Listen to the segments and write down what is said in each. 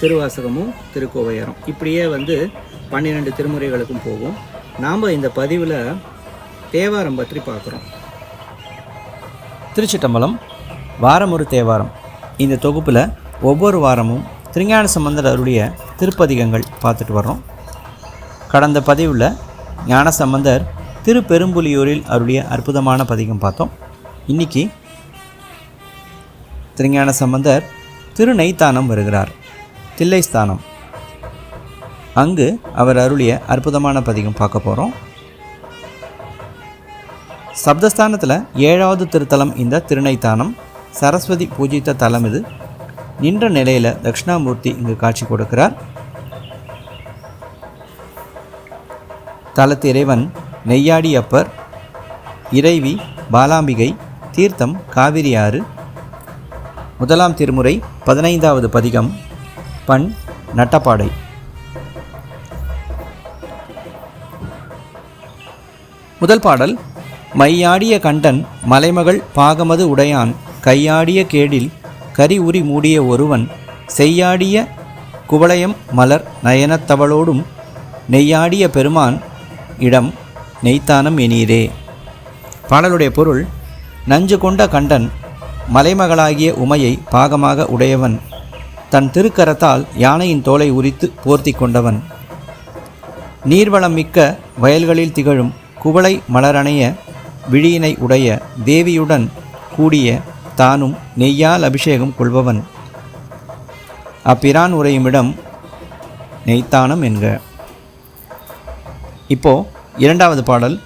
திருவாசகமும் திருக்கோவையாரம். இப்படியே வந்து பன்னிரெண்டு திருமுறைகளுக்கும் போகும். நாம் இந்த பதிவில் தேவாரம் பற்றி பார்க்குறோம். திருச்சிட்டம்பலம் வாரம் ஒரு தேவாரம். இந்த தொகுப்பில் ஒவ்வொரு வாரமும் திருஞான சம்பந்தர் அருடைய திருப்பதிகங்கள் பார்த்துட்டு வர்றோம். கடந்த பதிவில் ஞானசம்பந்தர் திருப்பெரும்புலியூரில் அருடைய அற்புதமான பதிகம் பார்த்தோம். இன்னைக்கு திருஞான சம்பந்தர் திருநெய்த்தானம் வருகிறார். தில்லைஸ்தானம். அங்கு அவர் அருளிய அற்புதமான பதிகம் பார்க்க போகிறோம் சப்தஸ்தானத்தில் ஏழாவது திருத்தலம் இந்த திருநைத்தானம். சரஸ்வதி பூஜித்த தலம் இது. நின்ற நிலையில் தட்சிணாமூர்த்தி இங்கு காட்சி கொடுக்கிறார். தலத்து இறைவன் நெய்யாடி அப்பர் இறைவி பாலாம்பிகை தீர்த்தம் காவிரி ஆறு. முதலாம் திருமுறை பதினைந்தாவது பதிகம். பண் நட்டப்பாடை. முதல் பாடல் மையாடிய கண்டன் மலைமகள் பாகமது உடையான் கையாடிய கேடில் கரி உரி மூடிய ஒருவன் செய்யாடிய குவளையம் மலர் நயனத்தவளோடும் நெய்யாடிய பெருமான் இடம் நெய்த்தானம் எனீரே. பாடலுடைய பொருள் நஞ்சு கொண்ட கண்டன் மலைமகளாகிய உமையை பாகமாக உடையவன் தன் திருக்கரத்தால் யானையின் தோலை உரித்து போர்த்தி கொண்டவன். நீர்வளம் மிக்க வயல்களில் திகழும் குவளை மலரணைய விழியினை உடைய தேவியுடன் கூடிய தானும் நெய்யால் அபிஷேகம் கொள்பவன். அப்பிரான் உரையுமிடம் நெய்த்தானம் என்க. இப்போ இரண்டாவது பாடல்.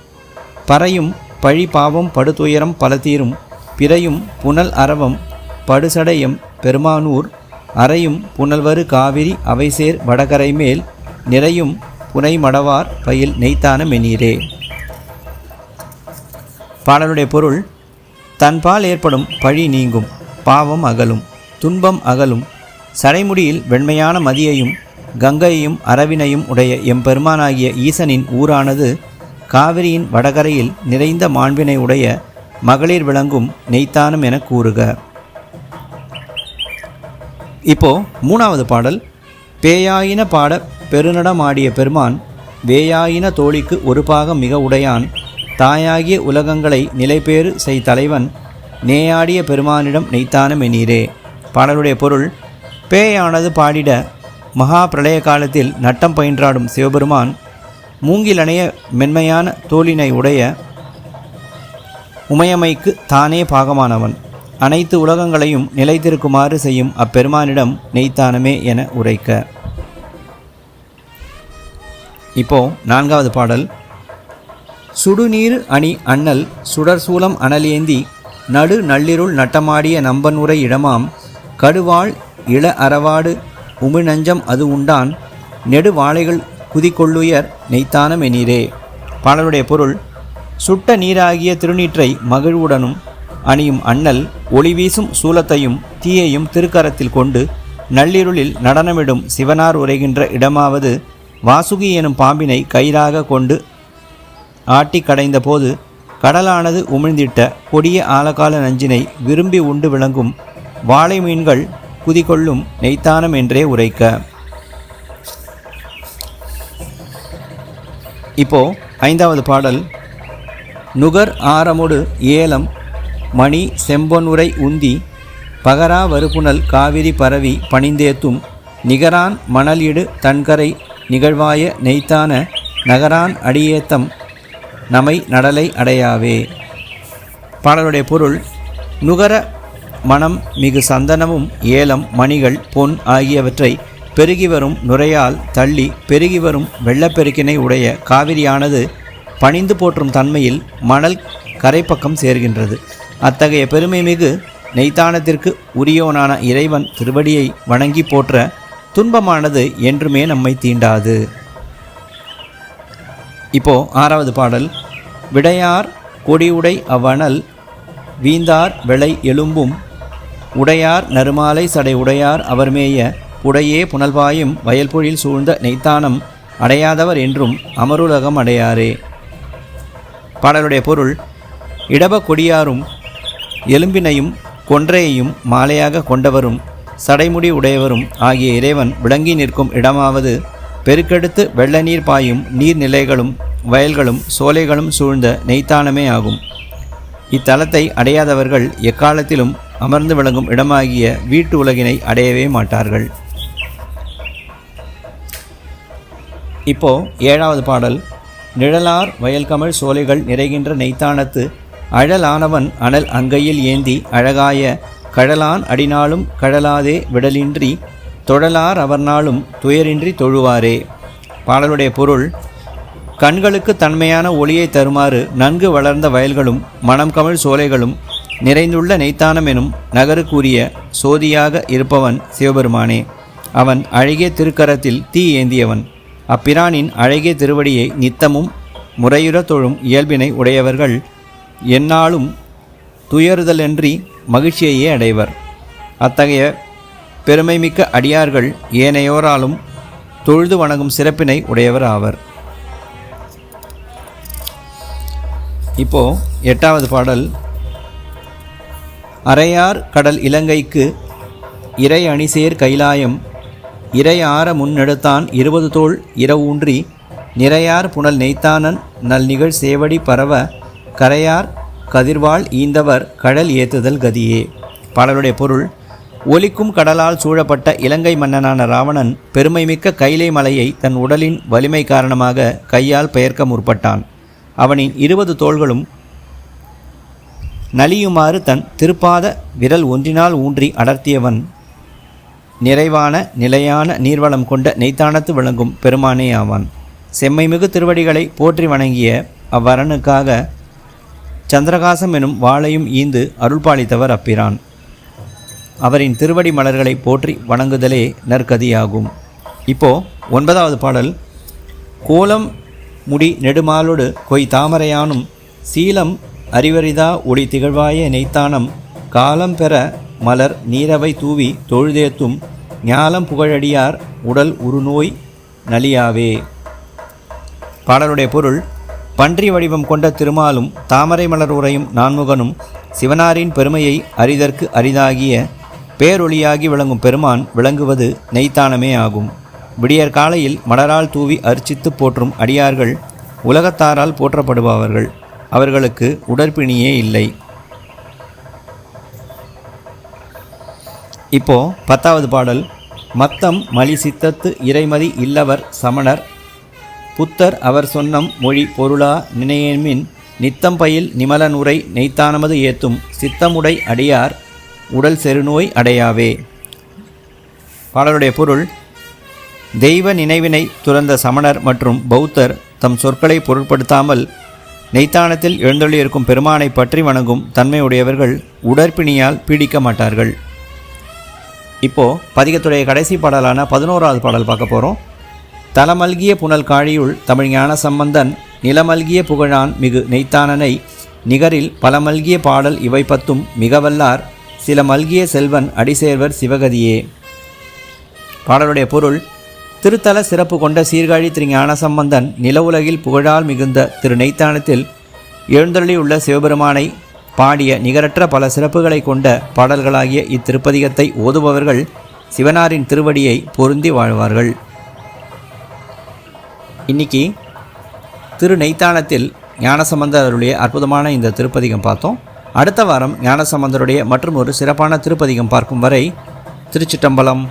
பறையும் பழி பாவம் படுதுயரம் பல தீரும் பிறையும் புனல் அரவம் படுசடையம் பெருமானூர் அறையும் புனல்வரு காவிரி அவைசேர் வடகரை மேல் நிறையும் புனை மடவார் பயில் நெய்த்தான மெனீரே பாடலுடைய பொருள் தன்பால் ஏற்படும் பழி நீங்கும் பாவம் அகலும் துன்பம் அகலும் சடைமுடியில் வெண்மையான மதியையும் கங்கையையும் அரவினையும் உடைய எம்பெருமானாகிய ஈசனின் ஊரானது காவிரியின் வடகரையில் நிறைந்த மாண்பினை உடைய மகளிர் விளங்கும் நெய்த்தானம் என கூறுக. இப்போ மூணாவது பாடல். பேயாயின பாட பெருநடமாடிய பெருமான் வேயாயின தோழிக்கு ஒரு பாகம் மிக உடையான் தாயாகிய உலகங்களை நிலைபேறு செய் தலைவன் நேயாடிய பெருமானிடம் நெய்த்தானம் எண்ணீரே பாடலுடைய பொருள் பேயானது பாடிட மகா பிரளய காலத்தில் நட்டம் பயின்றாடும் சிவபெருமான் மூங்கிலணைய மென்மையான தோழினை உடைய உமையமைக்கு தானே பாகமானவன். அனைத்து உலகங்களையும் நிலைத்திருக்குமாறு செய்யும் அப்பெருமானிடம் நெய்த்தானமே என உரைக்க. இப்போ நான்காவது பாடல். சுடுநீர் அணி அண்ணல் சுடர்சூலம் அனலேந்தி நடு நள்ளிருள் நட்டமாடிய நம்பனுரை இடமாம் கடுவாள் இள அறவாடு உமிழ்நஞ்சம் அது உண்டான் நெடு வாழைகள் குதிக்கொள்ளுயர் நெய்த்தானம் எனீரே. பாடலுடைய பொருள் சுட்ட நீராகிய திருநீற்றை மகிழ்வுடனும் அணியும் அண்ணல் ஒளி வீசும் சூலத்தையும் தீயையும் திருக்கரத்தில் கொண்டு நள்ளிருளில் நடனமிடும் சிவனார் உரைகின்ற இடமாவது வாசுகி எனும் பாம்பினை கயிறாக கொண்டு ஆட்டி கடைந்த போது கடலானது உமிழ்ந்திட்ட கொடிய ஆலகால நஞ்சினை விரும்பி உண்டு விளங்கும் வாழை மீன்கள் குதிகொள்ளும் நெய்த்தானம் என்றே உரைக்க. இப்போ ஐந்தாவது பாடல் நுகர் ஆரமுடு ஏலம் மணி செம்பொன்னுரை உந்தி பகரா வறுப்புணல் காவிரி பரவி பணிந்தேத்தும் நிகரான் மணலிடு தன்கரை நிகழ்வாய நெய்த்தான நகரான் அடியேத்தம் நமை நடலை அடையாவே. பாடலுடைய பொருள் நுகர மனம் மிகு சந்தனமும் ஏலம் மணிகள் பொன் ஆகியவற்றை பெருகி வரும் நுரையால் தள்ளி பெருகி வரும் வெள்ளப்பெருக்கினை உடைய காவிரியானது பணிந்து போற்றும் தன்மையில் மணல் கரைப்பக்கம் சேர்கின்றது. அத்தகைய பெருமை மிகு நெய்தானத்திற்கு உரியோனான இறைவன் திருவடியை வணங்கி போற்ற துன்பமானது என்றுமே நம்மை தீண்டாது. இப்போ ஆறாவது பாடல். விடையார் கொடியுடை அவ்வணல் வீந்தார் விளை எலும்பும் உடையார் நறுமாலை சடை உடையார் அவர்மேய புடையே புனல்பாயும் வயல்பொழில் சூழ்ந்த நெய்த்தானம் அடையாதவர் என்றும் அமருலகம் அடையாரே. பாடலுடைய பொருள் இடப கொடியாரும் எலும்பினையும் கொன்றையையும் மாலையாக கொண்டவரும் சடைமுடி உடையவரும் ஆகிய இறைவன் விளங்கி நிற்கும் இடமாவது பெருக்கெடுத்து வெள்ள நீர் பாயும் நீர்நிலைகளும் வயல்களும் சோலைகளும் சூழ்ந்த நெய்த்தானமே ஆகும். இத்தலத்தை அடையாதவர்கள் எக்காலத்திலும் அமர்ந்து விளங்கும் இடமாகிய வீட்டு உலகினை அடையவே மாட்டார்கள். இப்போ ஏழாவது பாடல் நிழலார் வயல்கமழ் சோலைகள் நிறைகின்ற நெய்த்தானத்து அழலானவன் அனல் அங்கையில் ஏந்தி அழகாய கழலான் அடினாலும் கழலாதே விடலின்றி தொழலார் அவர்னாலும் துயரின்றி தொழுவாரே பாடலுடைய பொருள் கண்களுக்கு தன்மையான ஒளியை தருமாறு நன்கு வளர்ந்த வயல்களும் மனம் கமழ் சோலைகளும் நிறைந்துள்ள நெய்த்தானம் எனும் நகருக்குரிய சோதியாக இருப்பவன் சிவபெருமானே. அவன் அழகிய திருக்கரத்தில் தீ ஏந்தியவன். அப்பிரானின் அழகிய திருவடியை நித்தமும் முறையுற தொழும் இயல்பினை உடையவர்கள் எந்நாளும் துயறுதலன்றி மகிழ்ச்சியையே அடைவர். அத்தகைய பெருமைமிக்க அடியார்கள் ஏனையோராலும் தொழுது வணங்கும் சிறப்பினை உடையவர் ஆவர். இப்போ எட்டாவது பாடல். அரையார் கடல் இலங்கைக்கு இறை அணிசேர் கைலாயம் இறை ஆற முன்னெடுத்தான் இருபது தோள் இரவூன்றி நிறையார் புனல் நெய்த்தானன் நல் நிகழ் சேவடி பரவ கரையார் கதிர்வாள் ஈந்தவர் கடல் ஏத்துதல் கதியே. பாடலுடைய பொருள் ஒலிக்கும் கடலால் சூழப்பட்ட இலங்கை மன்னனான ராவணன் பெருமைமிக்க கைலை மலையை தன் உடலின் வலிமை காரணமாக கையால் பெயர்க்க முற்பட்டான். அவனின் இருபது தோள்களும் நலியுமாறு தன் திருப்பாத விரல் ஒன்றினால் ஊன்றி அடர்த்தியவன். நிறைவான நிலையான நீர்வளம் கொண்ட நெய்த்தானத்து விளங்கும் பெருமானே ஆவான். செம்மைமிகு திருவடிகளை போற்றி வணங்கிய அவ்வரனுக்காக சந்திரகாசம் எனும் வாளையும் ஈந்து அருள்பாலித்தவர் அப்பிரான். அவரின் திருவடி மலர்களை போற்றி வணங்குதலே நற்கதியாகும். இப்போ ஒன்பதாவது பாடல். கோலம் முடி நெடுமாலோடு கொய் தாமரையானும் சீலம் அறிவரிதா ஒளி திகழ்வாய நெய்த்தானம் காலம் பெற மலர் நீரவை தூவி தொழுதேத்தும் ஞாலம் புகழடியார் உடல் உருநோய் நலியாவே. பாடலுடைய பொருள் பன்றி வடிவம் கொண்ட திருமாலும் தாமரை மலர் உரையும் நான்முகனும் சிவனாரின் பெருமையை அறிதற்கு அரிதாகிய பேரொளியாகி விளங்கும் பெருமான் விளங்குவது நெய்த்தானமே ஆகும். விடியற் காலையில் மலரால் தூவி அர்ச்சித்து போற்றும் அடியார்கள் உலகத்தாரால் போற்றப்படுபவர்கள். அவர்களுக்கு உடற்பிணியே இல்லை. இப்போ பத்தாவது பாடல். மத்தம் மலி சித்தத்து இறைமதி இல்லவர் சமணர் புத்தர் அவர் சொன்னம் மொழி பொருளா நினையேன்மின் நித்தம்பயில் நிமலன் உரை நெய்த்தானமது ஏத்தும் சித்தமுடை அடியார் உடல் செருநோய் அடையாவே. பாடலுடைய பொருள் தெய்வ நினைவினை துறந்த சமணர் மற்றும் பௌத்தர் தம் சொற்களை பொருட்படுத்தாமல் நெய்த்தானத்தில் எழுந்தொள்ளியிருக்கும் பெருமானை பற்றி வணங்கும் தன்மையுடையவர்கள் உடற்பிணியால் பீடிக்க மாட்டார்கள். இப்போது பதிகத்துடைய கடைசி பாடலான பதினோராவது பாடல் பார்க்க போகிறோம் தலமல்கிய புனல் காழியுள் தமிழ் ஞான சம்பந்தன் நிலமல்கிய புகழான் மிகு நெய்த்தானனை நிகரில் பலமல்கிய பாடல் இவை பத்தும் மிகவல்லார் சில மல்கிய செல்வன் அடிசேர்வர் சிவகதியே. பாடலுடைய பொருள் திருத்தல சிறப்பு கொண்ட சீர்காழி திரு ஞானசம்பந்தன் நில உலகில் புகழால் மிகுந்த திரு நெய்த்தானத்தில் எழுந்தருளியுள்ள சிவபெருமானை பாடிய நிகரற்ற பல சிறப்புகளை கொண்ட பாடல்களாகிய இத்திருப்பதிகத்தை ஓதுபவர்கள் சிவனாரின் திருவடியை பொருந்தி வாழ்வார்கள். இன்னைக்கு திரு நெய்த்தானத்தில் ஞானசம்பந்தர் அருளிய அற்புதமான இந்த திருப்பதிகம் பார்த்தோம். அடுத்த வாரம் ஞானசம்பந்தருடைய மற்றும் ஒரு சிறப்பான திருப்பதிகம் பார்க்கும் வரை திருச்சிட்டம்பலம்